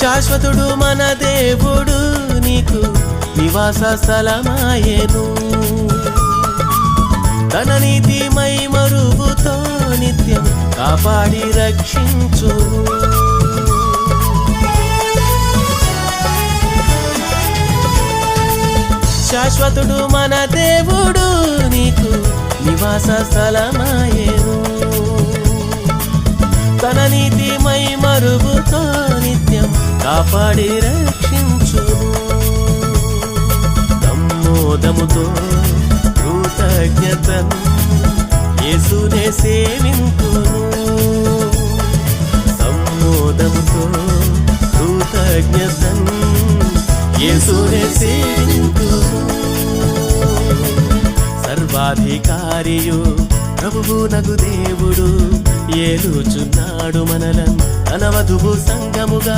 శాశ్వతుడు మన దేవుడు నీకు నివాస స్థలమాయేను. తన నీతి మై మరుగుతో నిత్యం కాపాడి రక్షించు. శాశ్వతుడు మన దేవుడు నీకు నివాస స్థలమాయేను. తన నీతి మై మరుగుతో నిత్యం కాపాడి రక్షించు నమ్మోదముతో కృతజ్ఞతను యేసునే సేవింతును సమ్మోదముతో కృతజ్ఞతను యేసునే సేవింతును సర్వాధికారియు ప్రభువు నగు దేవుడు ఏలుచున్నాడు మనలను తన వధువు సంగముగా